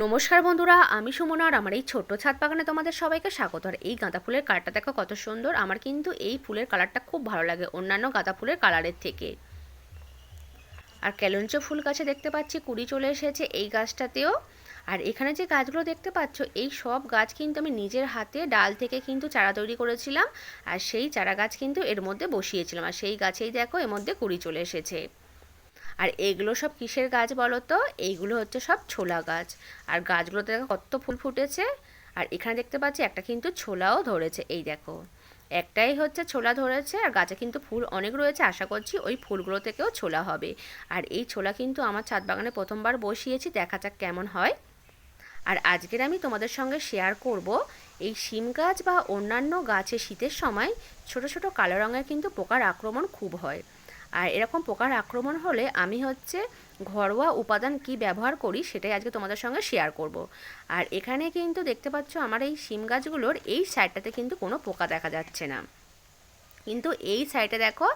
নমস্কার বন্ধুরা, আমি সুমনা আর আমার এই ছোট্ট ছাদ বাগানে তোমাদের সবাইকে স্বাগত। আর এই গাঁদা ফুলের কালারটা দেখো কত সুন্দর। আমার কিন্তু এই ফুলের কালারটা খুব ভালো লাগে অন্যান্য গাঁদা ফুলের কালারের থেকে। আর ক্যালঞ্চ ফুল গাছে দেখতে পাচ্ছি, কুড়ি চলে এসেছে এই গাছটাতেও। আর এখানে যে গাছগুলো দেখতে পাচ্ছ, এই সব গাছ কিন্তু আমি নিজের হাতে ডাল থেকে কিন্তু চারা তৈরি করেছিলাম। আর সেই চারা গাছ কিন্তু এর মধ্যে বসিয়েছিলাম। আর সেই গাছেই দেখো এর মধ্যে কুড়ি চলে এসেছে। আর এগুলো সব কিসের গাছ বলো তো? এইগুলো হচ্ছে সব ছোলা গাছ। আর গাছগুলোতে দেখো কত ফুল ফুটেছে। আর এখানে দেখতে পাচ্ছি একটা কিন্তু ছোলাও ধরেছে, এই দেখো। একটাই হচ্ছে ছোলা ধরেছে, আর গাছে কিন্তু ফুল অনেক রয়েছে। আশা করছি ওই ফুলগুলো থেকেও ছোলা হবে। আর এই ছোলা কিন্তু আমার ছাদ বাগানে প্রথমবার বসিয়েছি, দেখা যাক কেমন হয়। আর আজকের আমি তোমাদের সঙ্গে শেয়ার করব, এই শিম গাছ বা অন্যান্য গাছে শীতের সময় ছোট ছোট কালো রঙের কিন্তু পোকার আক্রমণ খুব হয়। আর এরকম পোকার আক্রমণ হলে আমি হচ্ছে ঘরোয়া উপাদান কি ব্যবহার করি সেটাই আজকে তোমাদের সঙ্গে শেয়ার করব। আর এখানে কিন্তু দেখতে পাচ্ছ আমার এই শিম গাছগুলোর এই সাইডটাতে কিন্তু কোনো পোকা দেখা যাচ্ছে না। কিন্তু এই সাইডে দেখো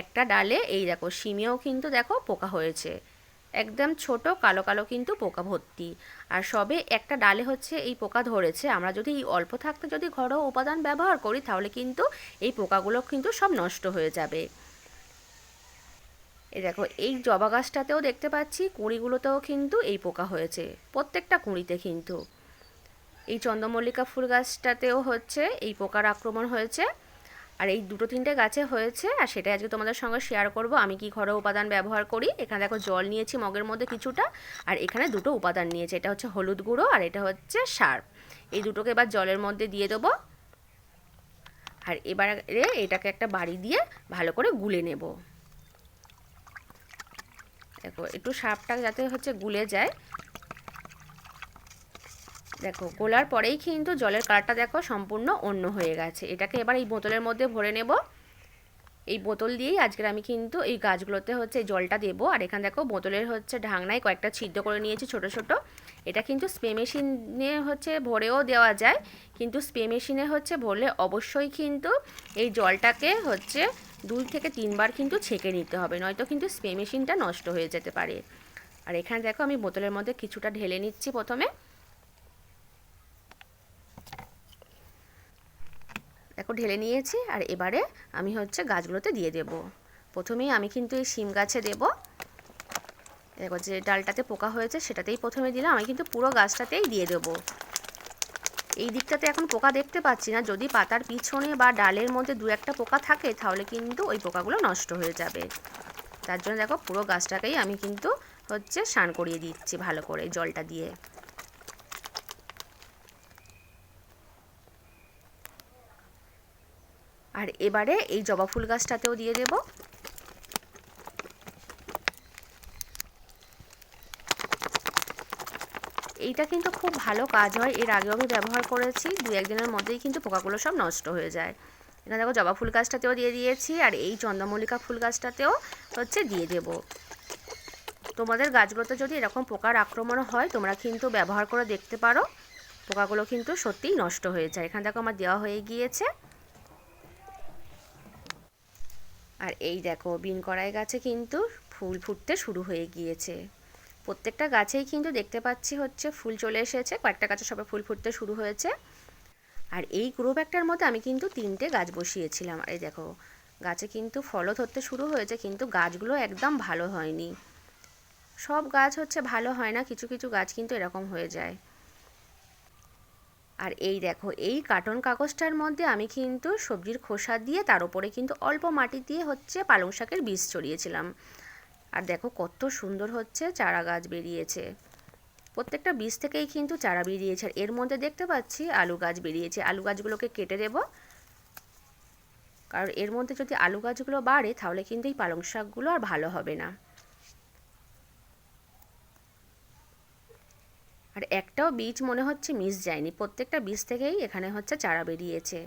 একটা ডালে এই দেখো শিমেও কিন্তু দেখো পোকা হয়েছে। একদম ছোট কালো কালো কিন্তু পোকা ভর্তি। আর সবে একটা ডালে হচ্ছে এই পোকা ধরেছে। আমরা যদি এই অল্প থাকতে যদি ঘরোয়া উপাদান ব্যবহার করি তাহলে কিন্তু এই পোকাগুলো কিন্তু সব নষ্ট হয়ে যাবে। এই দেখো, এই জবা গাছটাতেও দেখতে পাচ্ছি, কুঁড়িগুলোতেও কিন্তু এই পোকা হয়েছে, প্রত্যেকটা কুঁড়িতে কিন্তু। এই চন্দ্রমল্লিকা ফুল গাছটাতেও হচ্ছে, এই পোকার আক্রমণ হয়েছে, আর এই দুটো তিনটে গাছে হয়েছে, আর সেটাই আজকে তোমাদের সঙ্গে শেয়ার করব। আমি কি ঘরোয়া উপাদান ব্যবহার করি? এখানে দেখো, জল নিয়েছি মগের মধ্যে কিছুটা, আর এখানে দুটো উপাদান নিয়েছে, এটা হচ্ছে হলুদ গুঁড়ো আর এটা হচ্ছে সার এই দুটোকে এবার জলের মধ্যে দিয়ে দেবো, আর এবারে এটাকে একটা বাড়ি দিয়ে ভালো করে গুলে নেব। দেখো, একটু সাপটা যাতে হচ্ছে গুলে যায়। দেখো, গোলার পরেই কিন্তু জলের কালারটা দেখো সম্পূর্ণ অন্য হয়ে গেছে। এটাকে এবার এই বোতলের মধ্যে ভরে নেব। এই বোতল দিয়েই আজকের আমি কিন্তু এই গাছগুলোতে হচ্ছে জলটা দেবো। আর এখানে দেখো, বোতলের হচ্ছে ঢাকনায় কয়েকটা ছিদ্র করে নিয়েছি ছোট ছোট। এটা কিন্তু স্প্রে মেশিনে হচ্ছে ভরেও দেওয়া যায়। কিন্তু স্প্রে মেশিনে হচ্ছে ভরলে অবশ্যই কিন্তু এই জলটাকে হচ্ছে দুই থেকে তিনবার কিন্তু ছেঁকে নিতে হবে, নয়তো কিন্তু স্প্রে মেশিনটা নষ্ট হয়ে যেতে পারে। আর এখানে দেখো আমি বোতলের মধ্যে কিছুটা ঢেলে নিচ্ছি প্রথমে। দেখো ঢেলে নিয়েছি, আর এবারে আমি হচ্ছে গাছগুলোতে দিয়ে দেব। প্রথমেই আমি কিন্তু এই শিম গাছে দেব। দেখো যে ডালটাতে পোকা হয়েছে সেটাতেই প্রথমে দিলাম, আমি কিন্তু পুরো গাছটাতেই দিয়ে দেবো। এই দিকটাতে এখন পোকা দেখতে পাচ্ছি না। যদি পাতার পিছনে বা ডালের মধ্যে দু একটা পোকা থাকে, তাহলে কিন্তু ওই পোকাগুলো নষ্ট হয়ে যাবে। তার জন্য দেখো, পুরো গাছটাকেই আমি কিন্তু হচ্ছে স্নান করিয়ে দিচ্ছি ভালো করে জলটা দিয়ে। আর এবারে এই জবা ফুল গাছটাতেও দিয়ে দেবো। এইটা কিন্তু খুব ভালো কাজ হয়। এর আগেও আমি ব্যবহার করেছি। দু একদিনের মধ্যেই কিন্তু পোকাগুলো সব নষ্ট হয়ে যায়। এখানে দেখো জবা ফুল গাছটাতেও দিয়ে দিয়েছি আর এই চন্দ্রমল্লিকা ফুল গাছটাতেও হচ্ছে দিয়ে দেব। তোমাদের গাছগুলোতে যদি এরকম পোকার আক্রমণ হয়, তোমরা কিন্তু ব্যবহার করে দেখতে পারো। পোকাগুলো কিন্তু সত্যিই নষ্ট হয়ে যায়। এখানে দেখো আমার দেওয়া হয়ে গিয়েছে। আর এই দেখো বিন কড়াই গাছে কিন্তু ফুল ফুটতে শুরু হয়ে গিয়েছে। প্রত্যেকটা গাছেই কিন্তু দেখতে পাচ্ছি হচ্ছে ফুল চলে এসেছে। কয়েকটা গাছে সবে ফুল ফুটতে শুরু হয়েছে। আর এই গ্রো ব্যাগটার মধ্যে আমি কিন্তু তিনটে গাছ বসিয়েছিলাম। এই দেখো, গাছে কিন্তু ফলও ধরতে শুরু হয়েছে, কিন্তু গাছগুলো একদম ভালো হয়নি। সব গাছ হচ্ছে ভালো হয় না, কিছু কিছু গাছ কিন্তু এরকম হয়ে যায়। আর এই দেখো, এই কার্টন কাগজটার মধ্যে আমি কিন্তু সবজির খোসা দিয়ে তার উপরে কিন্তু অল্প মাটি দিয়ে হচ্ছে পালং শাকের বীজ ছড়িয়েছিলাম। আর দেখো কত সুন্দর হচ্ছে চারা গাছ বেরিয়েছে। প্রত্যেকটা বীজ থেকেই কিন্তু চারা বেরিয়েছে। আর এর মধ্যে দেখতে পাচ্ছি আলু গাছ বেরিয়েছে। আলু গাছগুলোকে কেটে দেব। কারণ এর মধ্যে যদি আলু গাছগুলো বাড়ে, তাহলে কিন্তু এই পালং শাকগুলো আর ভালো হবে না। আর একটাও বীজ মনে হচ্ছে মিস যায়নি। প্রত্যেকটা বীজ থেকেই এখানে হচ্ছে চারা বেরিয়েছে।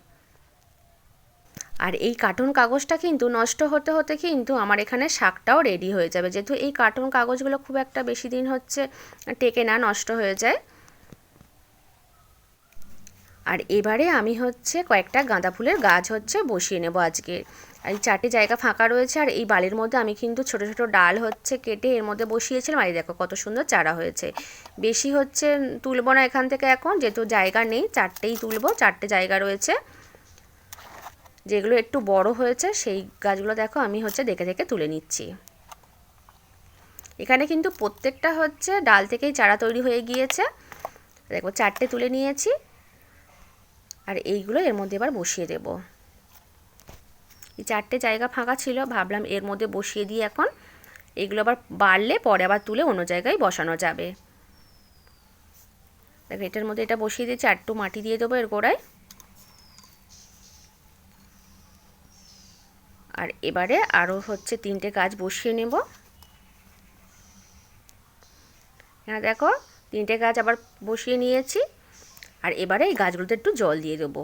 আর এই কার্টুন কাগজটা কিন্তু নষ্ট হতে হতে কিন্তু আমার এখানে শাকটাও রেডি হয়ে যাবে। যেহেতু এই কার্টুন কাগজগুলো খুব একটা বেশি দিন হচ্ছে টেকে না, নষ্ট হয়ে যায়। আর এবারে আমি হচ্ছে কয়েকটা গাঁদা ফুলের গাছ হচ্ছে বসিয়ে নেব আজকে। এই চারটে জায়গা ফাঁকা রয়েছে আর এই বালির মধ্যে আমি কিন্তু ছোট ছোট ডাল হচ্ছে কেটে এর মধ্যে বসিয়েছিলাম। আর দেখো কত সুন্দর চারা হয়েছে। বেশি হচ্ছে তুলবো না এখান থেকে এখন, যেহেতু জায়গা নেই, চারটেই তুলবো, চারটে জায়গা রয়েছে। যেগুলো একটু বড় হয়েছে, সেই গাছগুলো দেখো আমি হচ্ছে দেখে দেখে তুলে নিচ্ছি। এখানে কিন্তু প্রত্যেকটা হচ্ছে ডাল থেকেই চারা তৈরি হয়ে গিয়েছে। দেখো চারটে তুলে নিয়েছি। আর এইগুলো এর মধ্যে এবার বসিয়ে দেব। এই চারটে জায়গা ফাঁকা ছিল, ভাবলাম এর মধ্যে বসিয়ে দিই এখন। এগুলো আবার বাড়লে পরে আবার তুলে অন্য জায়গায় বসানো যাবে। দেখো এটার মধ্যে এটা বসিয়ে দিয়েছি একটু মাটি দিয়ে দেবো এর গোড়ায়। আর এবারে আরও হচ্ছে তিনটে গাছ বসিয়ে নেব। হ্যাঁ দেখো, তিনটে গাছ আবার বসিয়ে নিয়েছি। আর এবারে এই গাছগুলোতে একটু জল দিয়ে দেবো।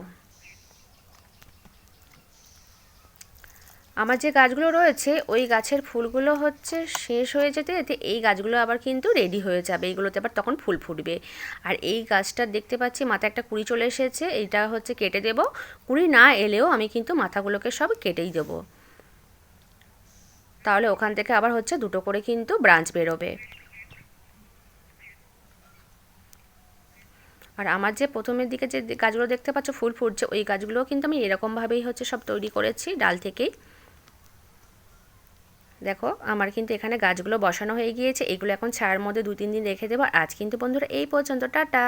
আমার যে গাছগুলো রয়েছে, ওই গাছের ফুলগুলো হচ্ছে শেষ হয়ে যেতে যেতে এই গাছগুলো আবার কিন্তু রেডি হয়ে যাবে। এইগুলোতে আবার তখন ফুল ফুটবে। আর এই গাছটা দেখতে পাচ্ছি, মাথায় একটা কুড়ি চলে এসেছে। এইটা হচ্ছে কেটে দেব। কুড়ি না এলেও আমি কিন্তু মাথাগুলোকে সব কেটেই দেবো। তাহলে ওখান থেকে আবার হচ্ছে দুটো করে কিন্তু ব্রাঞ্চ বেরোবে। আর আমার যে প্রথমের দিকে যে গাছগুলো দেখতে পাচ্ছ, ফুল ফুটছে, ওই গাছগুলোও কিন্তু আমি এরকমভাবেই হচ্ছে সব তৈরি করেছি ডাল থেকেই। দেখো, আমার কিন্তু এখানে গাছগুলো বসানো হয়ে গিয়েছে, এগুলো এখন ছায়ার মধ্যে দু তিন দিন রেখে দেবো। আজ কিন্তু বন্ধুরা এই পর্যন্ত, টাটা।